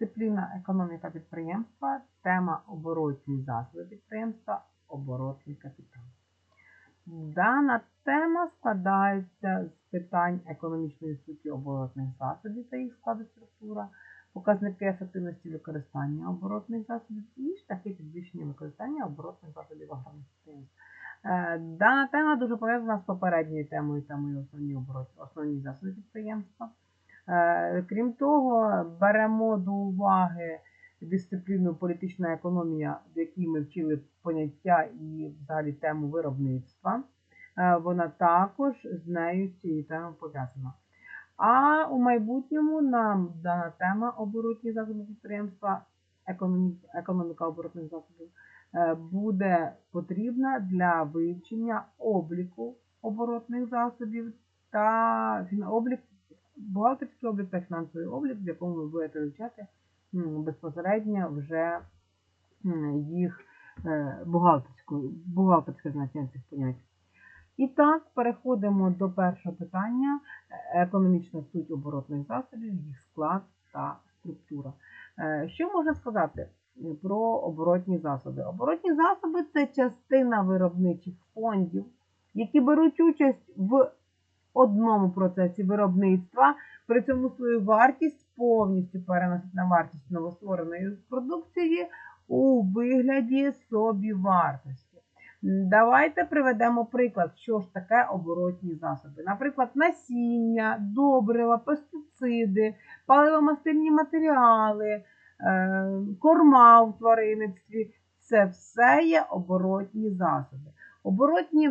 Дисципліна економіка підприємства, тема оборотні засоби підприємства, оборотний капітал. Дана тема складається з питань економічної суті оборотних засобів та їх складу структура, показники ефективності використання оборотних засобів і шляхи підвищення використання оборотних засобів аграрних. Е, Дана тема дуже пов'язана з попередньою темою, темою основні, оборот, основні засоби підприємства. Е, Крім того, беремо до уваги дисципліну політична економія, в якій ми вчили поняття і взагалі тему виробництва. Е, Вона також з нею цією темою пов'язана. А у майбутньому нам дана тема оборотні засоби підприємства, економі- економіка оборотних засобів, е, буде потрібна для вивчення обліку оборотних засобів та фін- облік, бухгалтерський облік та фінансовий облік, в якому ви будете вивчати безпосередньо вже їх е, бухгалтерське значення цих понять. І так, переходимо до першого питання: е, економічна суть оборотних засобів, їх склад та структура. Е, Що можна сказати про оборотні засоби? Оборотні засоби це частина виробничих фондів, які беруть участь в одному процесі виробництва, при цьому свою вартість повністю переносить на вартість новоствореної продукції у вигляді собівартості. Давайте приведемо приклад, що ж таке оборотні засоби. Наприклад, насіння, добрива, пестициди, паливомастильні матеріали, е, корма в тваринництві це все є оборотні засоби. Оборотні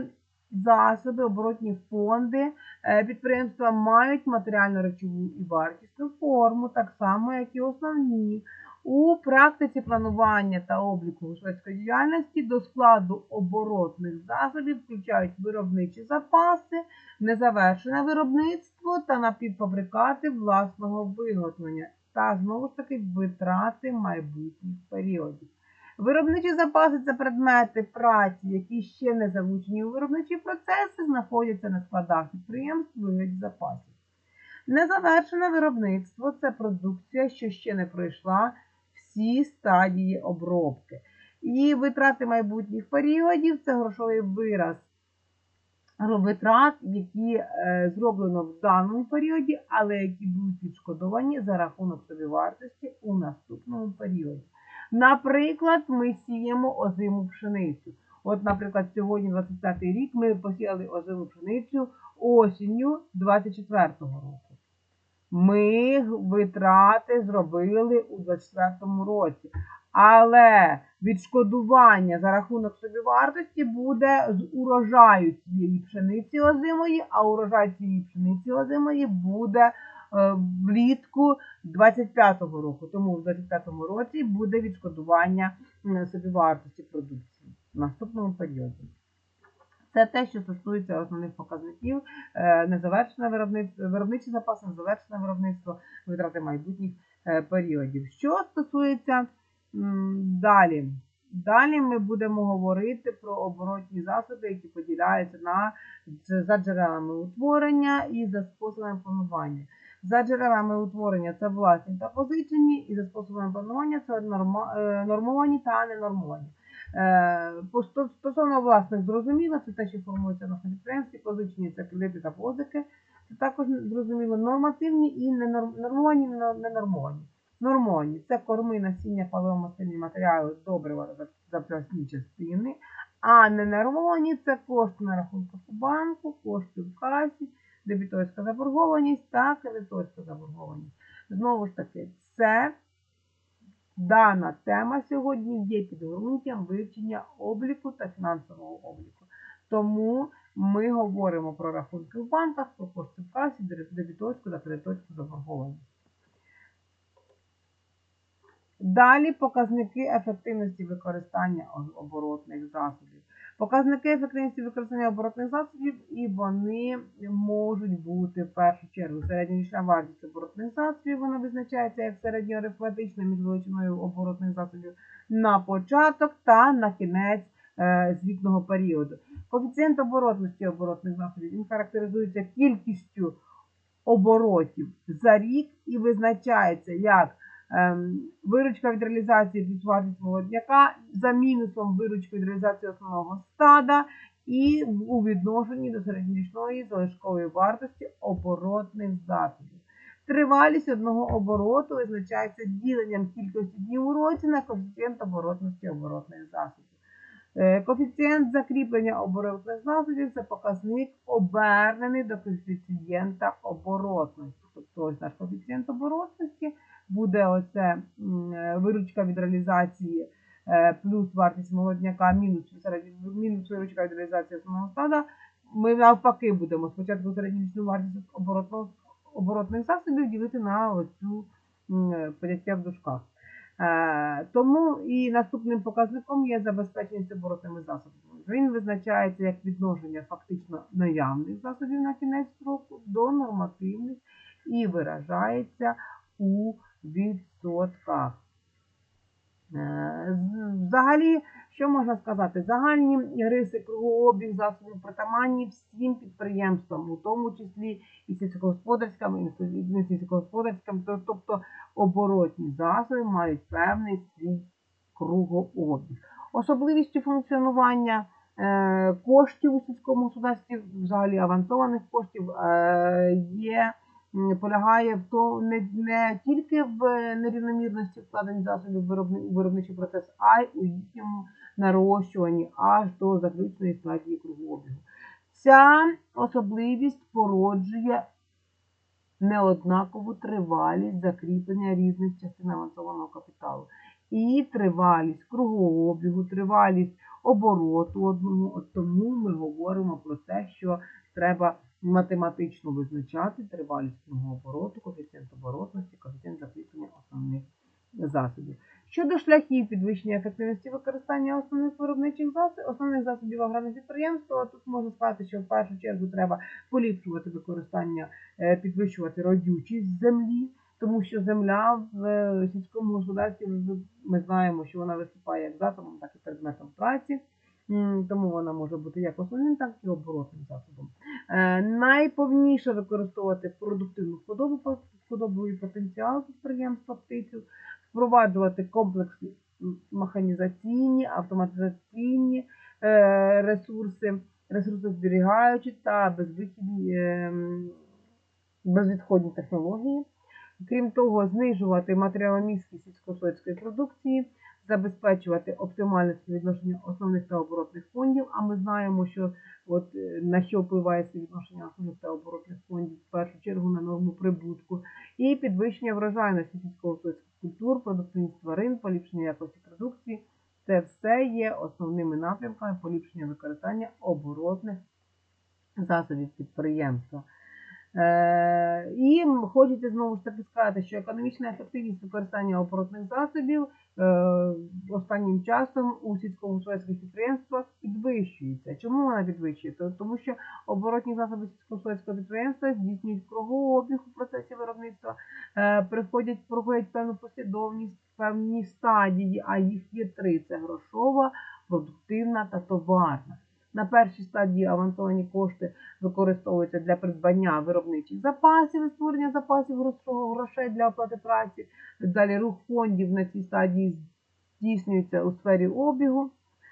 засоби, оборотні фонди е, підприємства мають матеріально-речову і вартісну форму, так само, як і основні. У практиці планування та обліку господарської діяльності до складу оборотних засобів включають виробничі запаси, незавершене виробництво та напівфабрикати власного виготовлення та знову ж таки витрати майбутніх періодів. Виробничі запаси це предмети праці, які ще не залучені у виробничі процеси, знаходяться на складах підприємств вигляді запасів. Незавершене виробництво це продукція, що ще не пройшла всі стадії обробки. І витрати майбутніх періодів це грошовий вираз витрат, які е, зроблено в даному періоді, але які будуть відшкодовані за рахунок собівартості у наступному періоді. Наприклад, ми сіємо озиму пшеницю. От, наприклад, сьогодні, 25 рік, ми посіяли озиму пшеницю осінню 24-го року. Ми витрати зробили у 24-му році. Але відшкодування за рахунок собівартості буде з урожаю цієї пшениці озимої, а урожай цієї пшениці озимої буде влітку 25-го року. Тому в 25-му році буде відшкодування собівартості продукції в наступному періоді. Це те, що стосується основних показників, е, незавершене виробництво, виробничі запаси, незавершене виробництво, витрати майбутніх е, періодів. Що стосується далі, далі ми будемо говорити про оборотні засоби, які поділяються на за джерелами утворення і за способами планування. За джерелами утворення це власні та позичені, і за способами планування це е, нормовані та ненормовані. Е, Стосовно власних зрозуміло, це те, що формується на підприємстві, позичені це кредити та позики. Це також зрозуміло нормативні і ненорм- нормовані, не- ненормовані. Нормовані це корми, насіння, паливомастильні матеріали, добрива та запчасні частини. А ненормовані це кошти на рахунках у банку, кошти в касі, дебіторська заборгованість та кредиторська заборгованість. Знову ж таки, це Дана тема сьогодні є підґрунтям вивчення обліку та фінансового обліку. Тому ми говоримо про рахунки в банках, про кошти в касі, дебіторську та кредиторську заборгованість. Далі показники ефективності використання оборотних засобів. Показники ефективності використання оборотних засобів, і вони можуть бути в першу чергу середньорічна вартість оборотних засобів. Вона визначається як середньоарифметична між величиною оборотних засобів на початок та на кінець е, звітного періоду. Коефіцієнт оборотності оборотних засобів він характеризується кількістю оборотів за рік і визначається як виручка від реалізації плюс вартість молодняка за мінусом виручки від реалізації основного стада і у відношенні до середньорічної залишкової вартості оборотних засобів. Тривалість одного обороту визначається діленням кількості днів у році на коефіцієнт оборотності оборотних засобів. Е, Коефіцієнт закріплення оборотних засобів це показник обернений до коефіцієнта оборотності. Тобто ось наш коефіцієнт оборотності буде оце е, виручка від реалізації е, плюс вартість молодняка, мінус, мінус виручка від реалізації основного стада. Ми навпаки будемо спочатку середньорічну вартість оборотного, оборотних засобів ділити на оцю е, поняття в дужках. Тому і наступним показником є забезпеченість оборотними засобами. Він визначається як відношення фактично наявних засобів на кінець року до нормативних і виражається у відсотках. Е, Взагалі, що можна сказати? Загальні риси кругообіг засобів притаманні всім підприємствам, у тому числі і сільськогосподарським, і не сільськогосподарським, тобто оборотні засоби мають певний свій кругообіг. Особливістю функціонування е, коштів у сільському господарстві, взагалі авансованих коштів, е, є, полягає в тому не, не тільки в нерівномірності вкладень засобів виробни- виробничий процес, а й у їхньому нарощуванні аж до заключної стадії кругообігу. Ця особливість породжує неоднакову тривалість закріплення різних частин авансованого капіталу. І тривалість кругообігу, тривалість обороту одного. От тому ми говоримо про те, що треба математично визначати тривалість одного обороту, коефіцієнт оборотності, коефіцієнт закріплення основних засобів. Щодо шляхів підвищення ефективності використання основних виробничих засобів, основних засобів аграрних підприємств, то тут можна сказати, що в першу чергу треба поліпшувати використання, е, підвищувати родючість землі, тому що земля в е, сільському господарстві ми знаємо, що вона виступає як засобом, так і предметом праці. Тому вона може бути як основним, так і оборотним засобом. Е, найповніше використовувати продуктивну худобу, по- худобовий потенціал підприємства птицю, впроваджувати комплексні механізаційні, автоматизаційні е, ресурси, ресурсозберігаючі та е, безвідходні технології. Крім того, знижувати матеріаломісткість сільськогосподарської продукції, забезпечувати оптимальне співвідношення основних та оборотних фондів. А ми знаємо, що от е, на що впливає співвідношення основних та оборотних фондів в першу чергу на норму прибутку, і підвищення врожайності сільськогосподарських культур, продуктивність тварин, поліпшення якості продукції. Це все є основними напрямками поліпшення використання оборотних засобів підприємства. Е, І хочеться знову ж таки сказати, що економічна ефективність використання оборотних засобів е, останнім часом у сільськогосподарських підприємствах підвищується. Чому вона підвищується? Тому що оборотні засоби сільськогосподарського підприємства здійснюють кругообіг у процесі виробництва, е, приходять, проходять певну послідовність, певні стадії, а їх є три: це грошова, продуктивна та товарна. На першій стадії авансовані кошти використовуються для придбання виробничих запасів створення запасів грошей для оплати праці. Далі рух фондів на цій стадії здійснюється у сфері обігу.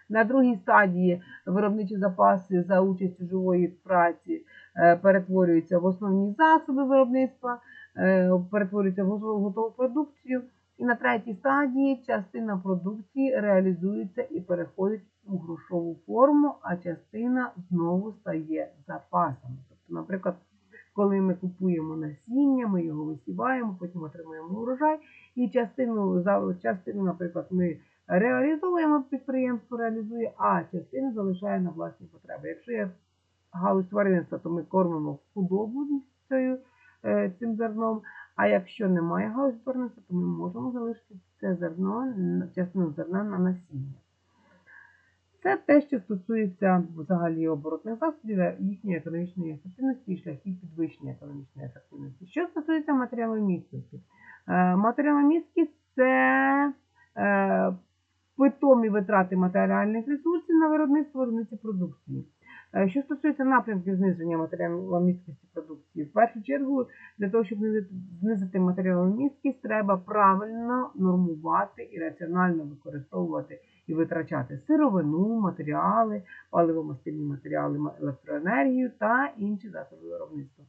На другій стадії виробничі запаси за участю живої праці е, перетворюються в основні засоби виробництва, е, перетворюються в готову продукцію. І на третій стадії частина продукції реалізується і переходить у грошову форму, а частина знову стає запасами. Тобто, наприклад, коли ми купуємо насіння, ми його висіваємо, потім отримуємо урожай, і частину, частину, наприклад, ми реалізовуємо, підприємство реалізує, а частину залишає на власні потреби. Якщо є галузь тваринництва, то ми кормимо худобу цією, е, цим зерном. А якщо немає галузі тваринництва, то ми можемо залишити це зерно, частину зерна на насіння. Це те, що стосується взагалі оборотних засобів, е, їхньої економічної ефективності і шляхів підвищення економічної ефективності. Що стосується матеріаломісткості, Е, матеріаломісткість це е, питомі витрати матеріальних ресурсів на виробництво виробниці продукції. Що стосується напрямків зниження матеріаломісткості продукції, в першу чергу для того, щоб знизити матеріаломісткість, треба правильно нормувати і раціонально використовувати і витрачати сировину, матеріали, паливомастильні матеріали, електроенергію та інші засоби виробництва.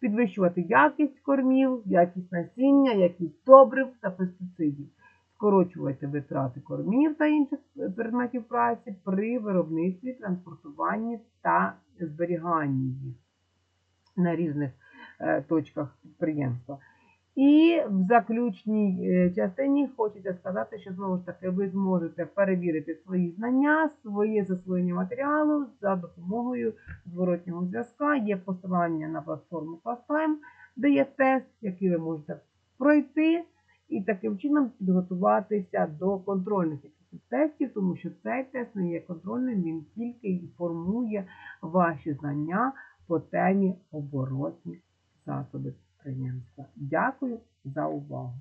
Підвищувати якість кормів, якість насіння, якість добрив та пестицидів. Скорочувати витрати кормів та інших е, предметів праці при виробництві, транспортуванні та зберіганні їх на різних е, точках підприємства. І в заключній е, частині хочеться сказати, що знову ж таки ви зможете перевірити свої знання, своє засвоєння матеріалу за допомогою зворотнього зв'язка. Є посилання на платформу ClassTime, де є тест, який ви можете пройти і таким чином підготуватися до контрольних тестів, тому що цей тест не є контрольним, він тільки формує ваші знання по темі оборотні засоби підприємства. Дякую за увагу!